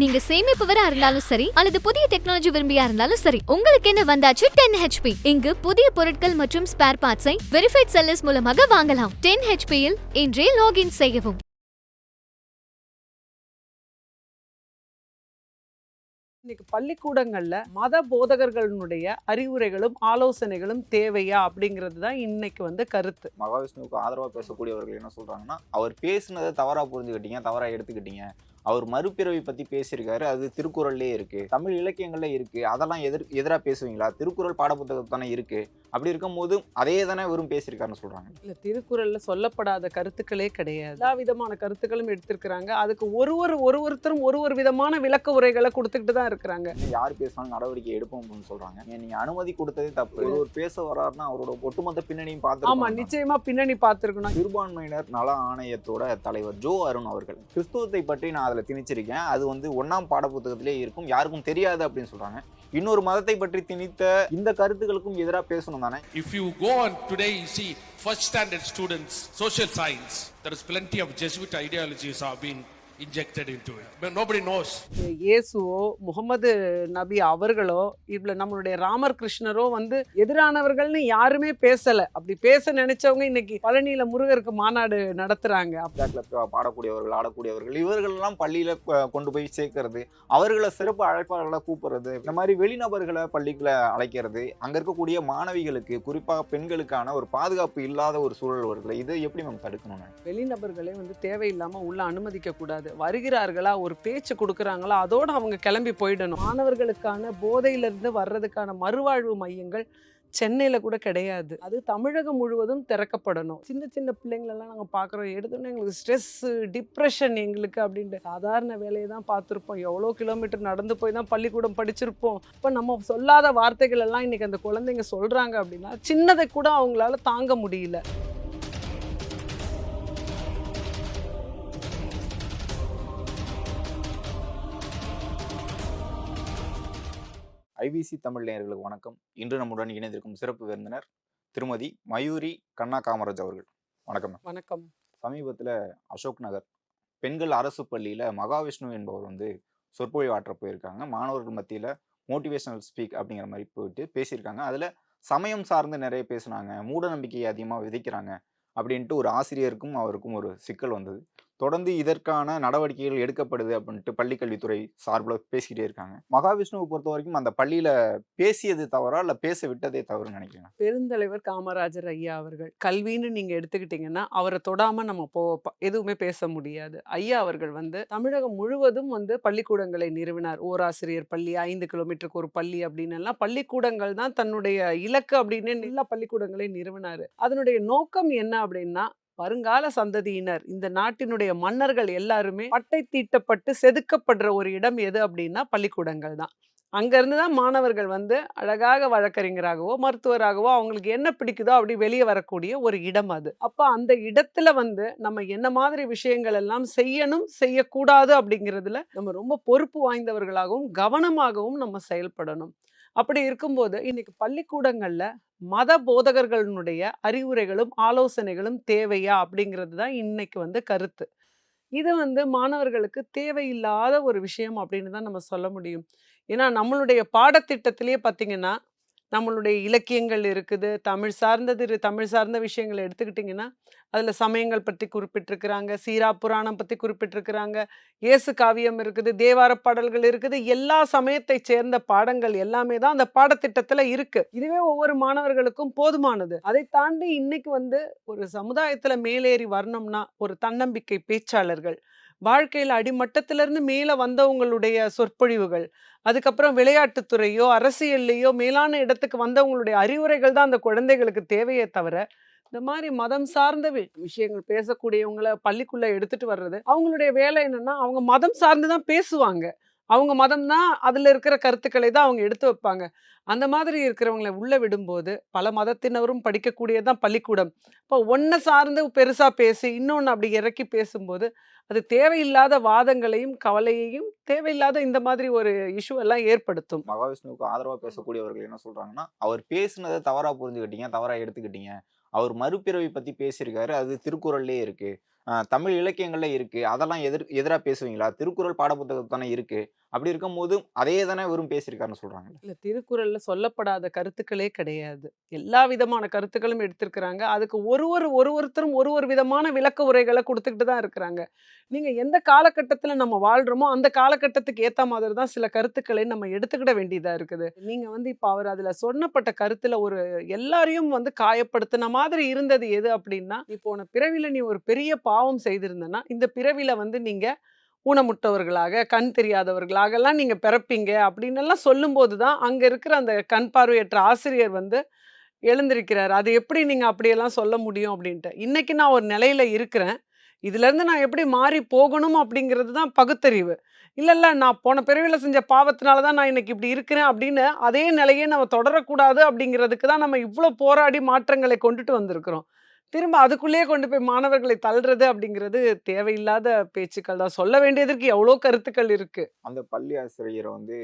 நீங்க சேமிப்பவரா இருந்தாலும் சரி அல்லது புதிய டெக்னாலஜி விரும்பியா இருந்தாலும் சரி உங்களுக்கு என்ன வந்தாச்சு? டென் ஹெச்பி இங்கு புதிய பொருட்கள் மற்றும் ஸ்பேர் பார்ட்ஸை வெரிஃபைட் செல்லர்ஸ் மூலமாக வாங்கலாம். டென் ஹெச்பியில் இன்றே லாகின் செய்யவும். இன்னைக்கு பள்ளிக்கூடங்கள்ல மத போதகர்களுடைய அறிவுரைகளும் ஆலோசனைகளும் தேவையா அப்படிங்கிறது தான் இன்னைக்கு வந்து கருத்து. மகாவிஷ்ணுவுக்கு ஆதரவாக பேசக்கூடியவர்கள் என்ன சொல்றாங்கன்னா அவர் பேசுனதை தவறா புரிஞ்சுக்கிட்டீங்க தவறா எடுத்துக்கிட்டீங்க. அவர் மறுபிறவி பத்தி பேசியிருக்காரு. அது திருக்குறள்லயே இருக்கு. தமிழ் இலக்கியங்கள்ல இருக்கு. அதெல்லாம் எதிர் எதிராக பேசுவீங்களா? திருக்குறள் பாடப்புத்தகம் தானே இருக்கு. அப்படி இருக்கும்போது அதே தானே வெறும் பேசியிருக்காருன்னு சொல்றாங்க. இல்ல திருக்குறள்ல சொல்லப்படாத கருத்துக்களே கிடையாது. எல்லா விதமான கருத்துக்களும் எடுத்திருக்கிறாங்க. அதுக்கு ஒரு ஒரு ஒரு ஒருத்தரும் ஒரு ஒரு விதமான விளக்க உரைகளை கொடுத்துக்கிட்டு தான் இருக்கிறாங்க. யார் பேசினாலும் நடவடிக்கை எடுப்போம் அப்படின்னு சொல்றாங்க நீங்க அனுமதி கொடுத்ததே தப்பு. ஒரு பேச வர்றாருன்னா அவரோட ஒட்டுமொத்த பின்னணியும் ஆமா பார்த்து நிச்சயமா பின்னணி பார்த்திருக்கணும். சிறுபான்மையினர் நல ஆணையத்தோட தலைவர் ஜோ அருண் அவர்கள். கிறிஸ்துவத்தை பற்றி நான் அதில் திணிச்சிருக்கேன். அது வந்து ஒன்னாம் பாடப்புத்தகத்திலே இருக்கும். யாருக்கும் தெரியாது அப்படின்னு சொல்றாங்க. இன்னொரு மதத்தை பற்றி திணித்த இந்த கருத்துக்களுக்கும் எதிராக பேசணும் தானே? If you go and today you see first standard students social science there is plenty of Jesuit ideologies are been into it. But nobody knows. இயேசுவோ முகமது நபி அவர்களோ இல்ல நம்மளுடைய ராமர் கிருஷ்ணரோ வந்து எதிரானவர்கள்னு யாருமே பேசல அப்படி பேச நினைச்சவங்க இன்னைக்கு பழனியில முருகருக்கு மாநாடு கிளப் பாடக்கூடியவர்கள் ஆடக்கூடியவர்கள் இவர்களெல்லாம் பள்ளியில கொண்டு போய் சேர்க்கறது அவர்களை சிறப்பு அழைப்பாளர்களை கூப்பிடுறது இந்த மாதிரி வெளிநபர்களை பள்ளிக்குள்ள அழைக்கிறது அங்க இருக்கக்கூடிய மாணவிகளுக்கு குறிப்பாக பெண்களுக்கான ஒரு பாதுகாப்பு இல்லாத ஒரு சூழல் வருது இதை எப்படி நம்ம தடுக்கணும் வெளிநபர்களே வந்து தேவையில்லாம உள்ள அனுமதிக்க கூடாது வருகிறார்களா ஒரு பேச்சு கொடுக்குறாங்களா அதோடு அவங்க கிளம்பி போயிடணும். மாணவர்களுக்கான போதையிலிருந்து வர்றதுக்கான மறுவாழ்வு மையங்கள் சென்னையில் கூட கிடையாது. அது தமிழகம் முழுவதும் திறக்கப்படணும். சின்ன சின்ன பிள்ளைங்களெல்லாம் நாங்கள் பார்க்குறோம். எடுத்தோன்னே எங்களுக்கு ஸ்ட்ரெஸ்ஸு டிப்ரெஷன் எங்களுக்கு அப்படின்ட்டு. சாதாரண வேலையை தான் பார்த்துருப்போம். எவ்வளோ கிலோமீட்டர் நடந்து போய் தான் பள்ளிக்கூடம் படிச்சிருப்போம். இப்போ நம்ம சொல்லாத வார்த்தைகள் எல்லாம் இன்றைக்கி அந்த குழந்தைங்க சொல்கிறாங்க அப்படின்னா சின்னதை கூட அவங்களால தாங்க முடியல. ஐபிசி தமிழ் நேயர்களுக்கு வணக்கம். இன்று நம்முடன் இணைந்திருக்கும் சிறப்பு விருந்தினர் திருமதி மயூரி கண்ணா காமராஜ் அவர்கள். வணக்கம். வணக்கம். சமீபத்தில் அசோக் நகர் பெண்கள் அரசு பள்ளியில் மகாவிஷ்ணு என்பவர் வந்து சொற்பொழிவு ஆற்ற போயிருக்காங்க. மாணவர்கள் மத்தியில் மோட்டிவேஷனல் ஸ்பீக் அப்படிங்கிற மாதிரி போயிட்டு பேசியிருக்காங்க. அதில் சமயம் சார்ந்து நிறைய பேசுனாங்க. மூட நம்பிக்கையை அதிகமாக விதைக்கிறாங்க அப்படின்ட்டு ஒரு ஆசிரியருக்கும் அவருக்கும் ஒரு சிக்கல் வந்தது. தொடர்ந்து இதற்கான நடவடிக்கைகள் எடுக்கப்படுது அப்படின்ட்டு பள்ளிக்கல்வித்துறை சார்பில் பேசிக்கிட்டே இருக்காங்க. மகாவிஷ்ணுவை பொறுத்த வரைக்கும் அந்த பள்ளியில் பேசியது தவறா இல்லை பேச விட்டதே தவறுன்னு நினைக்கிறேன் பெருந்தலைவர் காமராஜர் ஐயா அவர்கள் கல்வின்னு நீங்கள் எடுத்துக்கிட்டீங்கன்னா அவரை தொடாமல் நம்ம போ எதுவுமே பேச முடியாது. ஐயா அவர்கள் வந்து தமிழகம் முழுவதும் வந்து பள்ளிக்கூடங்களை நிறுவினார். ஓராசிரியர் பள்ளி ஐந்து கிலோமீட்டருக்கு ஒரு பள்ளி அப்படின்னு எல்லாம் பள்ளிக்கூடங்கள் தான் தன்னுடைய இலக்கு அப்படின்னு எல்லா பள்ளிக்கூடங்களை நிறுவினார். அதனுடைய நோக்கம் என்ன அப்படின்னா வருங்கால சந்ததியினர் இந்த நாட்டினுடைய மன்னர்கள் எல்லாருமே பட்டை தீட்டப்பட்டு செதுக்கப்படுற ஒரு இடம் எது அப்படின்னா பள்ளிக்கூடங்கள் தான். அங்கேருந்து தான் மாணவர்கள் வந்து அழகாக வழக்கறிஞராகவோ மருத்துவராகவோ அவங்களுக்கு என்ன பிடிக்குதோ அப்படி வெளியே வரக்கூடிய ஒரு இடம் அது. அப்போ அந்த இடத்துல வந்து நம்ம என்ன மாதிரி விஷயங்கள் எல்லாம் செய்யணும் செய்யக்கூடாது அப்படிங்கிறதுல நம்ம ரொம்ப பொறுப்பு வாய்ந்தவர்களாகவும் கவனமாகவும் நம்ம செயல்படணும். அப்படி இருக்கும்போது இன்னைக்கு பள்ளிக்கூடங்களில் மத போதகர்களுடைய அறிவுரைகளும் ஆலோசனைகளும் தேவையா? அப்படிங்கிறது தான் இன்னைக்கு வந்து கருத்து. இது வந்து மாணவர்களுக்கு தேவையில்லாத ஒரு விஷயம் அப்படின்னு தான் நம்ம சொல்ல முடியும். ஏன்னா நம்மளுடைய பாடத்திட்டத்திலேயே பார்த்தீங்கன்னா நம்மளுடைய இலக்கியங்கள் இருக்குது. தமிழ் சார்ந்தது தமிழ் சார்ந்த விஷயங்களை எடுத்துக்கிட்டிங்கன்னா அதில் சமயங்கள் பற்றி குறிப்பிட்டிருக்கிறாங்க சீரா புராணம் பற்றி குறிப்பிட்டிருக்கிறாங்க இயேசு காவியம் இருக்குது தேவார பாடல்கள் இருக்குது. எல்லா சமயத்தை சேர்ந்த பாடங்கள் எல்லாமே தான் அந்த பாடத்திட்டத்தில் இருக்குது இதுவே ஒவ்வொரு மாணவர்களுக்கும் போதுமானது. அதை தாண்டி இன்னைக்கு வந்து ஒரு சமுதாயத்தில் மேலேறி வரணும்னா ஒரு தன்னம்பிக்கை பேச்சாளர்கள் வாழ்க்கையில் அடிமட்டத்திலிருந்து மேலே வந்தவங்களுடைய சொற்பொழிவுகள் அதுக்கப்புறம் விளையாட்டுத்துறையோ அரசியல்லையோ மேலான இடத்துக்கு வந்தவங்களுடைய அறிவுரைகள் தான் அந்த குழந்தைகளுக்கு தேவையே தவிர இந்த மாதிரி மதம் சார்ந்த விஷயங்கள் பேசக்கூடியவங்களை பள்ளிக்குள்ளே எடுத்துட்டு வர்றது அவங்களுடைய வேலை என்னன்னா அவங்க மதம் சார்ந்து தான் பேசுவாங்க. அவங்க மதம் தான் அதில் இருக்கிற கருத்துக்களை தான் அவங்க எடுத்து வைப்பாங்க. அந்த மாதிரி இருக்கிறவங்களை உள்ளே விடும்போது பல மதத்தினரும் படிக்கக்கூடியதான் பள்ளிக்கூடம். இப்போ ஒன்றை சார்ந்து பெருசாக பேசி இன்னொன்று அப்படி இறக்கி பேசும்போது அது தேவையில்லாத வாதங்களையும் கவலையையும் தேவையில்லாத இந்த மாதிரி ஒரு இஷ்யூ எல்லாம் ஏற்படுத்தும். மகாவிஷ்ணுவுக்கு ஆதரவாக பேசக்கூடியவர்கள் என்ன சொல்கிறாங்கன்னா அவர் பேசுனதை தவறாக புரிஞ்சுக்கிட்டீங்க தவறாக எடுத்துக்கிட்டீங்க. அவர் மறுபிறவை பற்றி பேசியிருக்காரு அது திருக்குறள்லேயே இருக்குது தமிழ் இலக்கியங்கள்ல இருக்கு. அதெல்லாம் எதிர் எதிராக பேசுவீங்களா? திருக்குறள் பாடப்புத்தகத்தானே இருக்கு. அப்படி இருக்கும்போது அதே தானே வெறும் பேசியிருக்காருன்னு சொல்றாங்க இல்ல திருக்குறள்ல சொல்லப்படாத கருத்துக்களே கிடையாது. எல்லா விதமான கருத்துக்களும் எடுத்திருக்கிறாங்க. அதுக்கு ஒரு ஒரு ஒரு ஒருத்தரும் ஒரு ஒரு விதமான விளக்க உரைகளை கொடுத்துக்கிட்டு தான் இருக்கிறாங்க. நீங்க எந்த காலகட்டத்துல நம்ம வாழ்றோமோ அந்த காலகட்டத்துக்கு ஏத்த மாதிரி தான் சில கருத்துக்களை நம்ம எடுத்துக்கிட வேண்டியதா இருக்குது. நீங்க வந்து இப்ப அவர் அதுல சொன்னப்பட்ட கருத்துல ஒரு எல்லாரையும் வந்து காயப்படுத்தின மாதிரி இருந்தது எது அப்படின்னா இப்போ உன பிறவில நீ ஒரு பெரிய பா பாவம் செய்திருந்தேன்னா இந்த பிறவில வந்து நீங்க ஊனமுட்டவர்களாக கண் தெரியாதவர்களாக எல்லாம் நீங்க பிறப்பீங்க அப்படின்னு எல்லாம் சொல்லும்போது தான் அங்க இருக்கிற அந்த கண் பார்வையற்ற ஆசிரியர் வந்து எழுந்திருக்கிறார். அது எப்படி நீங்க அப்படியெல்லாம் சொல்ல முடியும்? அப்படின்ட்டு. இன்னைக்கு நான் ஒரு நிலையில இருக்கிறேன். இதுல இருந்து நான் எப்படி மாறி போகணும் அப்படிங்கிறது தான் பகுத்தறிவு. இல்லை இல்லை நான் போன பிறவியில் செஞ்ச பாவத்தினால தான் நான் இன்னைக்கு இப்படி இருக்கிறேன் அப்படின்னு அதே நிலையே நம்ம தொடரக்கூடாது அப்படிங்கிறதுக்கு தான் நம்ம இவ்வளோ போராடி மாற்றங்களை கொண்டுட்டு வந்திருக்கிறோம். திரும்ப அதுக்குள்ளேயே கொண்டு போய் மாணவர்களை தள்ளுறது அப்படிங்கிறது தேவையில்லாத பேச்சுக்கள் தான். சொல்ல வேண்டியதற்கு எவ்வளோ கருத்துக்கள் இருக்கு. அந்த பள்ளி ஆசிரியரை வந்து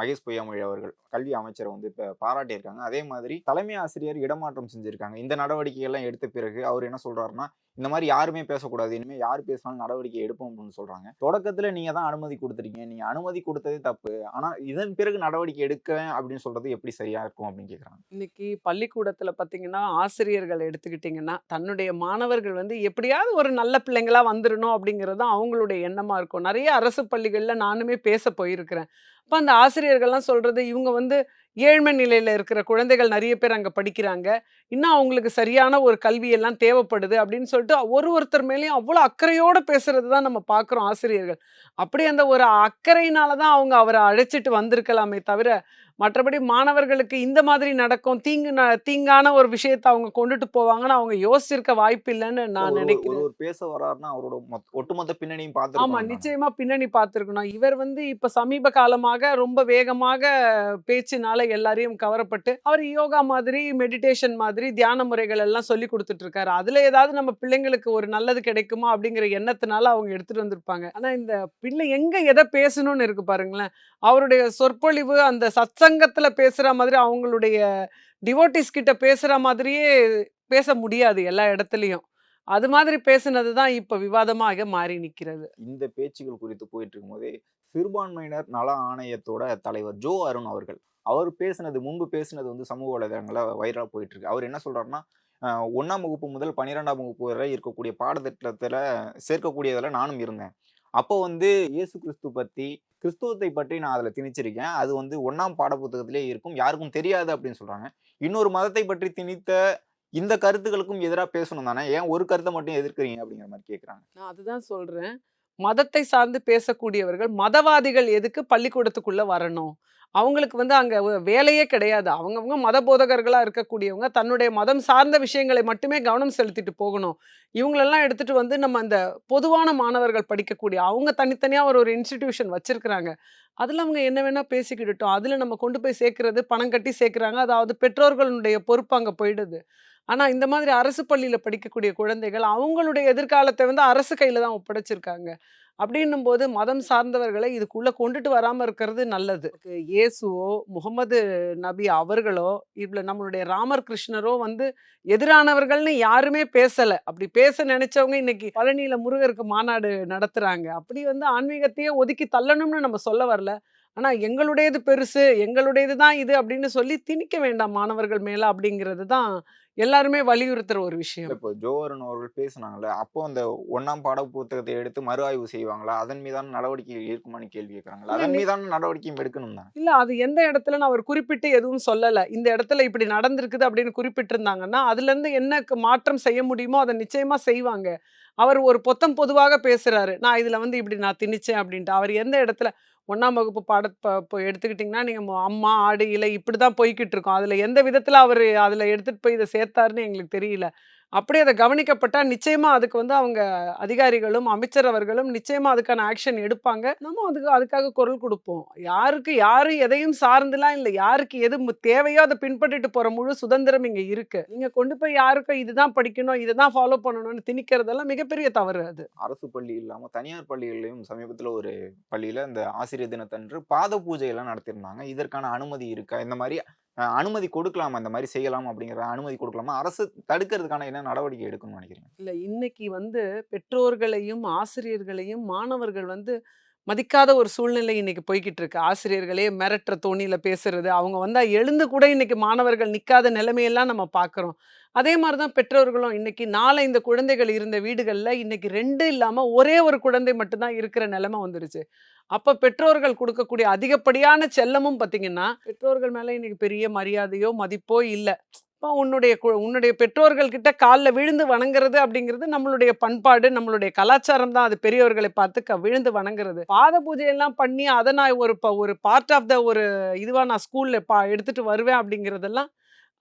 மகேஷ் பொய்யாமொழி அவர்கள் கல்வி அமைச்சரை வந்து இப்போ பாராட்டியிருக்காங்க. அதே மாதிரி தலைமை ஆசிரியர் இடமாற்றம் செஞ்சிருக்காங்க. இந்த நடவடிக்கைகள்லாம் எடுத்த பிறகு அவர் என்ன சொல்றாருன்னா இந்த மாதிரி யாருமே பேசக்கூடாது. இனிமேல் யார் பேசினாலும் நடவடிக்கை எடுப்போம் அப்படின்னு சொல்கிறாங்க தொடக்கத்தில் நீங்கள் தான் அனுமதி கொடுத்துருக்கீங்க. நீங்கள் அனுமதி கொடுத்ததே தப்பு. ஆனால் இதன் பிறகு நடவடிக்கை எடுக்கிறேன் அப்படின்னு சொல்கிறது எப்படி சரியாக இருக்கும் அப்படின்னு கேட்குறாங்க இன்னைக்கு பள்ளிக்கூடத்தில் பார்த்தீங்கன்னா ஆசிரியர்கள் எடுத்துக்கிட்டிங்கன்னா தன்னுடைய மாணவர்கள் வந்து எப்படியாவது ஒரு நல்ல பிள்ளைங்களா வந்துடணும் அப்படிங்கிறது தான் அவங்களுடைய எண்ணமாக இருக்கும். நிறைய அரசு பள்ளிகளில் நானுமே பேச போயிருக்கிறேன். அப்போ அந்த ஆசிரியர்கள்லாம் சொல்கிறது இவங்க வந்து ஏழ்மை நிலையில இருக்கிற குழந்தைகள் நிறைய பேர் அங்கே படிக்கிறாங்க. இன்னும் அவங்களுக்கு சரியான ஒரு கல்வியெல்லாம் தேவைப்படுது அப்படின்னு சொல்லிட்டு ஒரு ஒருத்தர் மேலேயும் அவ்வளோ அக்கறையோட பேசுறது தான் நம்ம பார்க்குறோம் ஆசிரியர்கள். அப்படி அந்த ஒரு அக்கறையினால தான் அவங்க அவரை அழைச்சிட்டு வந்திருக்கலாமே தவிர மற்றபடி மாணவர்களுக்கு இந்த மாதிரி நடக்கும். தீங்கு தீங்கான ஒரு விஷயத்தை அவங்க கொண்டுட்டு போவாங்கன்னு அவங்க யோசிச்சிருக்க வாய்ப்பு இல்லைன்னு நான் நினைக்கிறேன். ஒரு பேச வராருன்னா அவரோட மொத்த- ஒட்டுமொத்த பின்னணியும் ஆமா பார்த்து நிச்சயமா பின்னணி பார்த்துருக்கணும். இவர் வந்து இப்ப சமீப காலமாக ரொம்ப வேகமாக பேச்சினால எல்லாரையும் கவரப்பட்டு அவர் யோகா மாதிரி மெடிடேஷன் மாதிரி தியான முறைகள் எல்லாம் சொல்லி கொடுத்துட்டு இருக்காரு அதுல ஏதாவது நம்ம பிள்ளைங்களுக்கு ஒரு நல்லது கிடைக்குமா அப்படிங்கிற எண்ணத்தினால அவங்க எடுத்துட்டு வந்திருப்பாங்க. ஆனா இந்த பிள்ளை எங்க எதை பேசணும்னு இருக்கு பாருங்களேன். அவருடைய சொற்பொழிவு அந்த பிரசங்கத்தில் பேசுகிற மாதிரி அவங்களுடைய டிவோட்டிஸ் கிட்ட பேசுகிற மாதிரியே பேச முடியாது எல்லா இடத்துலையும். அது மாதிரி பேசுனது தான் இப்போ விவாதமாக மாறி நிற்கிறது இந்த பேச்சுகள் குறித்து போயிட்டு இருக்கும்போதே சிறுபான்மையினர் நல ஆணையத்தோட தலைவர் ஜோ அருண் அவர்கள் அவர் பேசினது முன்பு பேசினது வந்து சமூக வலைதளங்களில் வைரலாக போயிட்டு இருக்கு அவர் என்ன சொல்றாருன்னா ஒன்றாம் வகுப்பு முதல் பன்னிரெண்டாம் வகுப்பு வரை இருக்கக்கூடிய பாடத்திட்டத்தில் சேர்க்கக்கூடியதில் நானும் இருந்தேன். அப்போ வந்து இயேசு கிறிஸ்து பற்றி கிறிஸ்துவத்தை பற்றி நான் அதில் திணிச்சிருக்கேன். அது வந்து ஒன்றாம் பாடப்புத்தகத்திலே இருக்கும். யாருக்கும் தெரியாது அப்படின்னு சொல்கிறாங்க இன்னொரு மதத்தை பற்றி திணித்த இந்த கருத்துக்களுக்கும் எதிராக பேசணும் தானே? ஏன் ஒரு கருத்தை மட்டும் எதிர்க்கிறீங்க அப்படிங்கிற மாதிரி கேட்குறாங்க நான் அதுதான் சொல்கிறேன் மதத்தை சார்ந்து பேசக்கூடியவர்கள் மதவாதிகள் எதுக்கு பள்ளிக்கூடத்துக்குள்ளே வரணும்? அவங்களுக்கு வந்து அங்கே வேலையே கிடையாது. அவங்கவுங்க மத போதகர்களாக இருக்கக்கூடியவங்க தன்னுடைய மதம் சார்ந்த விஷயங்களை மட்டுமே கவனம் செலுத்திட்டு போகணும். இவங்களெல்லாம் எடுத்துட்டு வந்து நம்ம அந்த பொதுவான மாணவர்கள் படிக்கக்கூடிய அவங்க தனித்தனியாக ஒரு ஒரு இன்ஸ்டிடியூஷன் வச்சுருக்கிறாங்க. அதில் அவங்க என்ன வேணால் பேசிக்கிட்டோம் அதில் நம்ம கொண்டு போய் சேர்க்கறது பணம் கட்டி சேர்க்குறாங்க. அதாவது பெற்றோர்களுடைய பொறுப்பு அங்கே போயிடுது. ஆனால் இந்த மாதிரி அரசு பள்ளியில் படிக்கக்கூடிய குழந்தைகள் அவங்களுடைய எதிர்காலத்தை வந்து அரசு கையில் தான் ஒப்படைச்சிருக்காங்க. அப்படின்னும் போது மதம் சார்ந்தவர்களை இதுக்குள்ளே கொண்டுட்டு வராமல் இருக்கிறது நல்லது. இயேசுவோ முகமது நபி அவர்களோ இவ்வளோ நம்மளுடைய ராமர் கிருஷ்ணரோ வந்து எதிரானவர்கள்னு யாருமே பேசலை. அப்படி பேச நினைச்சவங்க இன்னைக்கு பழனியில் முருகருக்கு மாநாடு நடத்துகிறாங்க அப்படி வந்து ஆன்மீகத்தையே ஒதுக்கி தள்ளணும்னு நம்ம சொல்ல வரல. ஆனால் எங்களுடையது பெருசு எங்களுடையது தான் இது அப்படின்னு சொல்லி திணிக்க வேண்டாம் மாணவர்கள் மேலே அப்படிங்கிறது தான் எல்லாருமே வலியுறுத்துற ஒரு விஷயம். இப்போ ஜோவரன் அவர்கள் பேசுனாங்கல்ல அப்போ அந்த ஒண்ணாம் பாட புத்தகத்தை எடுத்து மறு ஆய்வு செய்வாங்களா? அதன் மீதான நடவடிக்கை இருக்குமான்னு கேள்வி கேட்கறாங்களா அதன் மீதான நடவடிக்கையும் எடுக்கணும் தான் இல்ல அது எந்த இடத்துலன்னு அவர் குறிப்பிட்டு எதுவும் சொல்லல. இந்த இடத்துல இப்படி நடந்திருக்குது அப்படின்னு குறிப்பிட்டிருந்தாங்கன்னா அதுல இருந்து என்ன மாற்றம் செய்ய முடியுமோ அதை நிச்சயமா செய்வாங்க. அவர் ஒரு பொத்தம் பொதுவாக பேசுறாரு. நான் இதுல வந்து இப்படி நான் திணிச்சேன் அப்படின்ட்டு. அவர் எந்த இடத்துல ஒண்ணாம் வகுப்பு பாட எடுத்துக்கிட்டிங்கன்னா நீங்க மொ- அம்மா ஆடு இலை இப்படிதான் போய்கிட்டு இருக்கோம். அதுல எந்த விதத்துல அவர் அதுல எடுத்துட்டு போய் இதை சேர்த்தாருன்னு எங்களுக்கு தெரியல. அப்படி அதை கவனிக்கப்பட்டால் நிச்சயமா அதுக்கு வந்து அவங்க அதிகாரிகளும் அமைச்சர் அவர்களும் நிச்சயமா அதுக்கான ஆக்ஷன் எடுப்பாங்க. நம்ம அதுக்கு அதுக்காக குரல் கொடுப்போம். யாருக்கு யாரு எதையும் சார்ந்துலாம் இல்லை. யாருக்கு எது மு- தேவையோ அதை பின்பற்றிட்டு போற முழு சுதந்திரம் இங்க இருக்கு. நீங்க கொண்டு போய் யாருக்கும் இதுதான் படிக்கணும் இதுதான் ஃபாலோ பண்ணணும்னு திணிக்கிறதெல்லாம் மிகப்பெரிய தவறு அது. அரசு பள்ளி இல்லாம தனியார் பள்ளிகள்லயும் சமீபத்தில் ஒரு பள்ளியில இந்த ஆசிரியர் தினத்தன்று பாத பூஜை எல்லாம் நடத்திருந்தாங்க இதற்கான அனுமதி இருக்கா? இந்த மாதிரி அனுமதி கொடுக்கலாம் அந்த மாதிரி செய்யலாம் அப்படிங்கிற அனுமதி கொடுக்கலாமா? அரசு தடுக்கிறதுக்கான என்ன நடவடிக்கை எடுக்கணும்னு நினைக்கிறீங்க? இல்லை இன்னைக்கு வந்து பெற்றோர்களையும் ஆசிரியர்களையும் மாணவர்கள் வந்து மதிக்காத ஒரு சூழ்நிலை இன்னைக்கு போய்கிட்டு இருக்கு ஆசிரியர்களே மிரட்டுற தோணியில் பேசுறது அவங்க வந்தால் எழுந்து கூட இன்னைக்கு மாணவர்கள் நிற்காத நிலைமையெல்லாம் நம்ம பார்க்குறோம் அதே மாதிரி தான் பெற்றோர்களும் இன்னைக்கு நாலஞ்சு குழந்தைகள் இருந்த வீடுகளில் இன்னைக்கு ரெண்டு இல்லாமல் ஒரே ஒரு குழந்தை மட்டும்தான் இருக்கிற நிலைமை வந்துருச்சு. அப்போ பெற்றோர்கள் கொடுக்கக்கூடிய அதிகப்படியான செல்லமும் பார்த்தீங்கன்னா பெற்றோர்கள் மேலே இன்னைக்கு பெரிய மரியாதையோ மதிப்போ இல்லை. இப்போ உன்னுடைய உன்னுடைய பெற்றோர்கள் கிட்ட காலில் விழுந்து வணங்குறது அப்படிங்கிறது நம்மளுடைய பண்பாடு நம்மளுடைய கலாச்சாரம் தான். அது பெரியவர்களை பார்த்து க- விழுந்து வணங்குறது. பாத பூஜை எல்லாம் பண்ணி அதை நான் ஒரு ப- ஒரு பார்ட் ஆஃப் த ஒரு இதுவாக நான் ஸ்கூலில் பா எடுத்துகிட்டு வருவேன் அப்படிங்கிறதெல்லாம்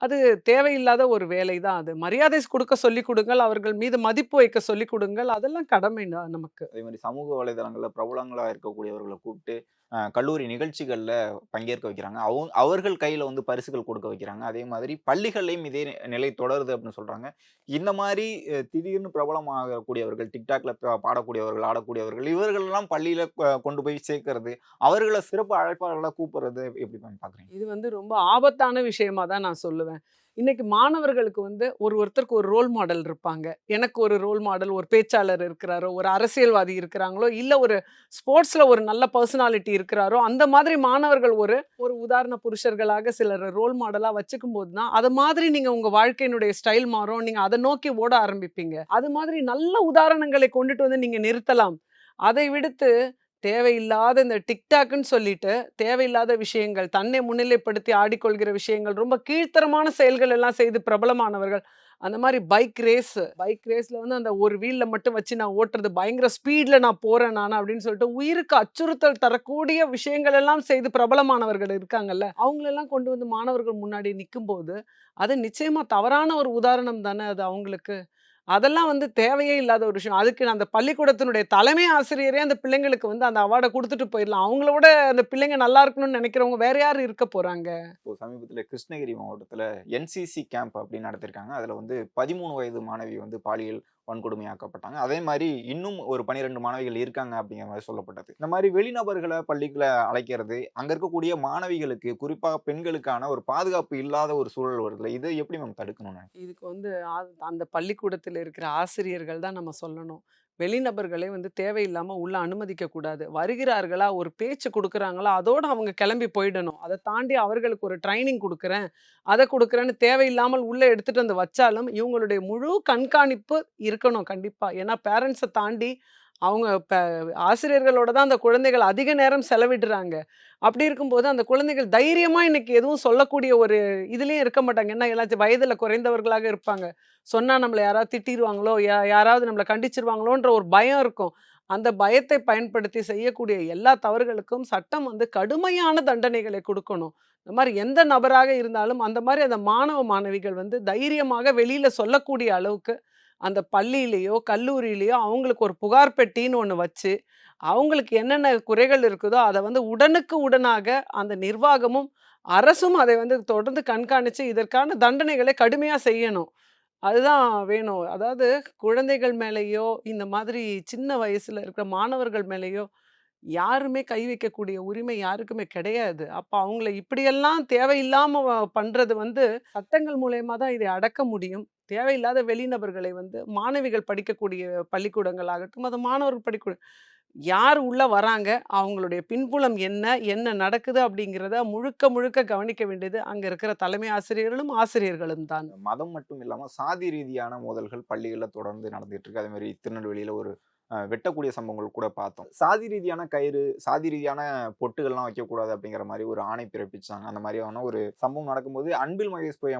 அது தேவையில்லாத ஒரு வேலை தான் அது. மரியாதை கொடுக்க சொல்லிக் கொடுங்கள் அவர்கள் மீது மதிப்பு வைக்க சொல்லிக் கொடுங்கள் அதெல்லாம் கடமை நமக்கு. அதே மாதிரி சமூக வலைதளங்களில் பிரபலங்களாக இருக்கக்கூடியவர்களை கூப்பிட்டு கல்லூரி நிகழ்ச்சிகளில் பங்கேற்க வைக்கிறாங்க. அவ அவர்கள் கையில் வந்து பரிசுகள் கொடுக்க வைக்கிறாங்க. அதே மாதிரி பள்ளிகள்லையும் இதே நிலை தொடருது அப்படின்னு சொல்கிறாங்க இந்த மாதிரி திடீர்னு பிரபலமாகக்கூடியவர்கள் டிக்டாக்ல பா- பாடக்கூடியவர்கள் ஆடக்கூடியவர்கள் இவர்களெல்லாம் பள்ளியில் கொண்டு போய் சேர்க்கறது அவர்களை சிறப்பு அழைப்பாளர்களாக கூப்பிடுறது எப்படி பார்க்குறீங்க இது வந்து ரொம்ப ஆபத்தான விஷயமா தான் நான் சொல்லுவேன். இன்னைக்கு மாணவர்களுக்கு வந்து ஒரு ஒருத்தருக்கு ஒரு ரோல் மாடல் இருப்பாங்க. எனக்கு ஒரு ரோல் மாடல் ஒரு பேச்சாளர் இருக்கிறாரோ ஒரு அரசியல்வாதி இருக்கிறாங்களோ இல்லை ஒரு ஸ்போர்ட்ஸில் ஒரு நல்ல பர்சனாலிட்டி இருக்கிறாரோ அந்த மாதிரி மாணவர்கள் ஒரு ஒரு உதாரண புருஷர்களாக சிலர் ரோல் மாடலாக வச்சுக்கும் போது தான் அது மாதிரி நீங்கள் உங்கள் வாழ்க்கையினுடைய ஸ்டைல் மாறும். நீங்கள் அதை நோக்கி ஓட ஆரம்பிப்பீங்க. அது மாதிரி நல்ல உதாரணங்களை கொண்டுட்டு வந்து நீங்கள் நிறுத்தலாம். அதை விடுத்து தேவையில்லாத இந்த டிக்டாக்னு சொல்லிட்டு தேவையில்லாத விஷயங்கள் தன்னை முன்னிலைப்படுத்தி ஆடிக்கொள்கிற விஷயங்கள் ரொம்ப கீழ்த்தரமான செயல்கள் எல்லாம் செய்து பிரபலமானவர்கள். அந்த மாதிரி பைக் ரேஸ். பைக் ரேஸ்ல வந்து அந்த ஒரு வீல்ல மட்டும் வச்சு நான் ஓட்டுறது பயங்கர ஸ்பீட்ல நான் போறேன் நான் அப்படின்னு சொல்லிட்டு உயிருக்கு அச்சுறுத்தல் தரக்கூடிய விஷயங்கள் எல்லாம் செய்து பிரபலமானவர்கள் இருக்காங்கல்ல அவங்களெல்லாம் கொண்டு வந்து மாணவர்கள் முன்னாடி நிற்கும் போது அது நிச்சயமா தவறான ஒரு உதாரணம் தானே அது அவங்களுக்கு? அதெல்லாம் வந்து தேவையே இல்லாத ஒரு விஷயம். அதுக்கு அந்த பள்ளிக்கூடத்தினுடைய தலைமை ஆசிரியரே அந்த பிள்ளைங்களுக்கு வந்து அந்த அவார்டை கொடுத்துட்டு போயிடலாம். அவங்களோட அந்த பிள்ளைங்க நல்லா இருக்கணும்னு நினைக்கிறவங்க வேற யார் இருக்க போறாங்க? இப்போ சமீபத்தில் கிருஷ்ணகிரி மாவட்டத்தில் என்சிசி கேம்ப் அப்படின்னு நடத்திருக்காங்க. அதில் வந்து பதிமூணு வயது மாணவி வந்து பாலியல் வன்கொடுமையாக்கப்பட்டாங்க. அதே மாதிரி இன்னும் ஒரு பனிரெண்டு மாணவிகள் இருக்காங்க அப்படிங்கிற மாதிரி சொல்லப்பட்டது. இந்த மாதிரி வெளிநபர்களை பள்ளிகளை அழைக்கிறது அங்கே இருக்கக்கூடிய மாணவிகளுக்கு குறிப்பாக பெண்களுக்கான ஒரு பாதுகாப்பு இல்லாத ஒரு சூழல் வருதுல இதை எப்படி மேம் தடுக்கணும்னு? இதுக்கு வந்து அந்த பள்ளிக்கூடத்தில் இருக்கிற ஆசிரியர்கள் தான் நம்ம சொல்லணும். வெளிநபர்களை வந்து தேவையில்லாமல் உள்ள அனுமதிக்க கூடாது. வருகிறார்களா ஒரு பேச்சு கொடுக்குறாங்களா அதோடு அவங்க கிளம்பி போயிடணும். அதை தாண்டி அவர்களுக்கு ஒரு ட்ரைனிங் கொடுக்குறேன் அதை கொடுக்குறேன்னு தேவையில்லாமல் உள்ளே எடுத்துகிட்டு வந்து வச்சாலும் இவங்களுடைய முழு கண்காணிப்பு இருக்கணும் கண்டிப்பாக ஏன்னா பேரண்ட்ஸை தாண்டி அவங்க இப்போ ஆசிரியர்களோட தான் அந்த குழந்தைகள் அதிக நேரம் செலவிடுறாங்க. அப்படி இருக்கும்போது அந்த குழந்தைகள் தைரியமாக இன்னைக்கு எதுவும் சொல்லக்கூடிய ஒரு இதுலேயும் இருக்க மாட்டாங்க. என்ன எல்லாச்சும் வயதில் குறைந்தவர்களாக இருப்பாங்க. சொன்னால் நம்மளை யாராவது திட்டிடுவாங்களோ யா யாராவது நம்மளை கண்டிச்சிருவாங்களோன்ற ஒரு பயம் இருக்கும். அந்த பயத்தை பயன்படுத்தி செய்யக்கூடிய எல்லா தவறுகளுக்கும் சட்டம் வந்து கடுமையான தண்டனைகளை கொடுக்கணும். இந்த மாதிரி எந்த நபராக இருந்தாலும் அந்த மாதிரி அந்த மாணவ மாணவிகள் வந்து தைரியமாக வெளியில் சொல்லக்கூடிய அளவுக்கு அந்த பள்ளியிலேயோ கல்லூரியிலேயோ அவங்களுக்கு ஒரு புகார் பெட்டின்னு ஒன்று வச்சு அவங்களுக்கு என்னென்ன குறைகள் இருக்குதோ அதை வந்து உடனுக்கு உடனாக அந்த நிர்வாகமும் அரசும் அதை வந்து தொடர்ந்து கண்காணித்து இதற்கான தண்டனைகளை கடுமையாக செய்யணும். அதுதான் வேணும். அதாவது குழந்தைகள் மேலேயோ இந்த மாதிரி சின்ன வயசில் இருக்கிற மாணவர்கள் மேலேயோ யாருமே கை வைக்கக்கூடிய உரிமை யாருக்குமே கிடையாது. அப்போ அவங்கள இப்படியெல்லாம் தேவையில்லாமல் பண்ணுறது வந்து சட்டங்கள் மூலயமா தான் இதை அடக்க முடியும். தேவையில்லாத வெளிநபர்களை வந்து மாணவிகள் படிக்கக்கூடிய பள்ளிக்கூடங்கள் ஆகட்டும் அது மாணவர்கள் படிக்கூட யார் உள்ளே வராங்க அவங்களுடைய பின்புலம் என்ன என்ன நடக்குது அப்படிங்கிறத முழுக்க முழுக்க கவனிக்க வேண்டியது அங்கே இருக்கிற தலைமை ஆசிரியர்களும் ஆசிரியர்களும் தான். மதம் மட்டும் இல்லாமல் சாதி ரீதியான மோதல்கள் பள்ளிகளில் தொடர்ந்து நடந்துகிட்டு இருக்கு. அதே மாதிரி திருநெல்வேலியில் ஒரு வெட்டக்கூடிய சம்பவங்கள் கூட பார்த்தோம். சாதி ரீதியான கயிறு சாதி ரீதியான பொட்டுகள்லாம் வைக்கக்கூடாது அப்படிங்கிற மாதிரி ஒரு ஆணை பிறப்பிச்சாங்க. அந்த மாதிரியான ஒரு சம்பவம் நடக்கும்போது அன்பில் மகேஷ் போய்